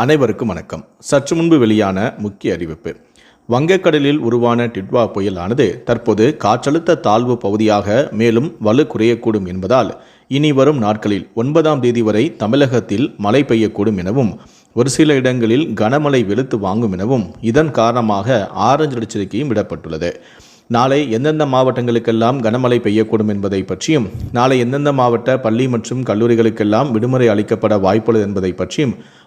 அனைவருக்கும் வணக்கம். சற்று முன்பு வெளியான முக்கிய அறிவிப்பு. வங்கக்கடலில் உருவான டிட்வா புயலானது தற்போது காற்றழுத்த தாழ்வு பகுதியாக மேலும் வலு குறையக்கூடும் என்பதால் இனி வரும் நாட்களில் ஒன்பதாம் தேதி வரை தமிழகத்தில் மழை பெய்யக்கூடும் எனவும் ஒரு சில இடங்களில் கனமழை வெளுத்து வாங்கும் எனவும் இதன் காரணமாக ஆரஞ்சு எச்சரிக்கையும் விடப்பட்டுள்ளது. நாளை எந்தெந்த மாவட்டங்களுக்கெல்லாம் கனமழை பெய்யக்கூடும் என்பதை பற்றியும் நாளை எந்தெந்த மாவட்ட பள்ளி மற்றும் கல்லூரிகளுக்கெல்லாம் விடுமுறை அளிக்கப்பட வாய்ப்புள்ளது என்பதை பற்றியும்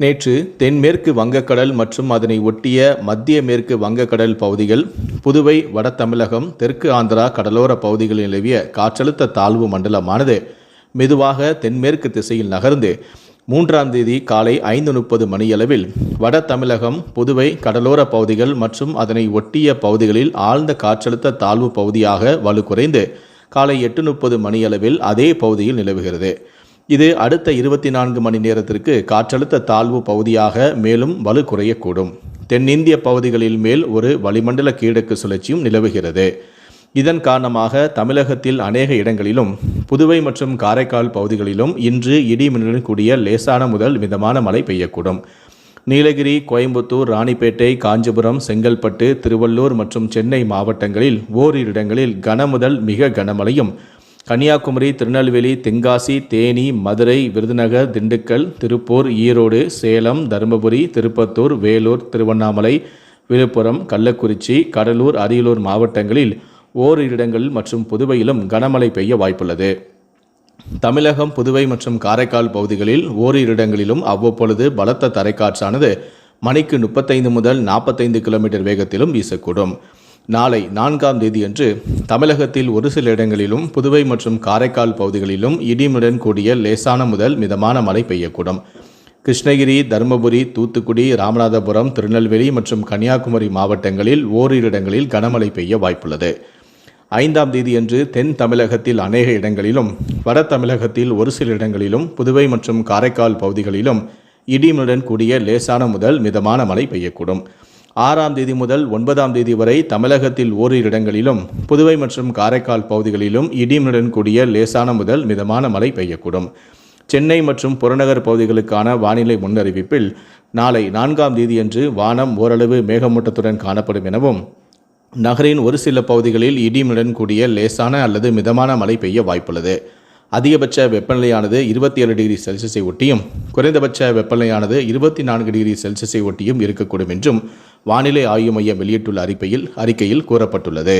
நேற்று தென்மேற்கு வங்கக்கடல் மற்றும் அதனை ஒட்டிய மத்திய மேற்கு வங்கக்கடல் பகுதிகள் புதுவை வட தமிழகம் தெற்கு ஆந்திரா கடலோர பகுதிகளில் நிலவிய காற்றழுத்த தாழ்வு மண்டலமானது மெதுவாக தென்மேற்கு திசையில் நகர்ந்து மூன்றாம் தேதி காலை ஐந்து முப்பது மணியளவில் வட தமிழகம் புதுவை கடலோர பகுதிகள் மற்றும் அதனை ஒட்டிய பகுதிகளில் ஆழ்ந்த காற்றழுத்த தாழ்வு பகுதியாக வலு குறைந்து காலை எட்டு முப்பது மணியளவில் அதே பகுதியில் நிலவுகிறது. இது அடுத்த இருபத்தி நான்கு மணி நேரத்திற்கு காற்றழுத்த தாழ்வு பகுதியாக மேலும் வலு குறையக்கூடும். தென்னிந்திய பகுதிகளில் மேல் ஒரு வளிமண்டல கீழக்கு சுழற்சியும் நிலவுகிறது. இதன் காரணமாக தமிழகத்தில் அநேக இடங்களிலும் புதுவை மற்றும் காரைக்கால் பகுதிகளிலும் இன்று இடி மின்னலுடன் கூடிய லேசான முதல் மிதமான மழை பெய்யக்கூடும். நீலகிரி கோயம்புத்தூர் ராணிப்பேட்டை காஞ்சிபுரம் செங்கல்பட்டு திருவள்ளூர் மற்றும் சென்னை மாவட்டங்களில் ஓரிரு இடங்களில் கனமுதல் மிக கனமழையும் கன்னியாகுமரி திருநெல்வேலி தென்காசி தேனி மதுரை விருதுநகர் திண்டுக்கல் திருப்பூர் ஈரோடு சேலம் தருமபுரி திருப்பத்தூர் வேலூர் திருவண்ணாமலை விழுப்புரம் கள்ளக்குறிச்சி கடலூர் அரியலூர் மாவட்டங்களில் ஓரிரு இடங்களில் மற்றும் புதுவையிலும் கனமழை பெய்ய வாய்ப்புள்ளது. தமிழகம் புதுவை மற்றும் காரைக்கால் பகுதிகளில் ஓரிரு இடங்களிலும் அவ்வப்பொழுது பலத்த தரைக்காற்றானது மணிக்கு முப்பத்தைந்து முதல் நாற்பத்தைந்து கிலோமீட்டர் வேகத்திலும் வீசக்கூடும். நாளை நான்காம் தேதியன்று தமிழகத்தில் ஒரு சில இடங்களிலும் புதுவை மற்றும் காரைக்கால் பகுதிகளிலும் இடிமுடன் கூடிய லேசான முதல் மிதமான மழை பெய்யக்கூடும். கிருஷ்ணகிரி தருமபுரி தூத்துக்குடி ராமநாதபுரம் திருநெல்வேலி மற்றும் கன்னியாகுமரி மாவட்டங்களில் ஓரிரு இடங்களில் கனமழை பெய்ய வாய்ப்புள்ளது. ஐந்தாம் தேதியன்று தென் தமிழகத்தில் அநேக இடங்களிலும் வட தமிழகத்தில் ஒரு சில இடங்களிலும் புதுவை மற்றும் காரைக்கால் பகுதிகளிலும் இடிமுடன் கூடிய லேசான முதல் மிதமான மழை பெய்யக்கூடும். ஆறாம் தேதி முதல் ஒன்பதாம் தேதி வரை தமிழகத்தில் ஓரிரு இடங்களிலும் புதுவை மற்றும் காரைக்கால் பகுதிகளிலும் இடிமுடன் கூடிய லேசான முதல் மிதமான மழை பெய்யக்கூடும். சென்னை மற்றும் புறநகர் பகுதிகளுக்கான வானிலை முன்னறிவிப்பில் நாளை நான்காம் தேதியன்று வானம் ஓரளவு மேகமூட்டத்துடன் காணப்படும் எனவும் நகரின் ஒரு சில பகுதிகளில் இடிமுடன் கூடிய லேசான அல்லது மிதமான மழை பெய்ய வாய்ப்புள்ளது. அதிகபட்ச வெப்பநிலையானது இருபத்தி ஏழு டிகிரி செல்சியஸை ஒட்டியும் குறைந்தபட்ச வெப்பநிலையானது இருபத்தி நான்கு டிகிரி செல்சியஸை ஒட்டியும் இருக்கக்கூடும் என்றும் வானிலை ஆய்வு மையம் வெளியிட்டுள்ள அறிக்கையில் அறிக்கையில் கூறப்பட்டுள்ளது.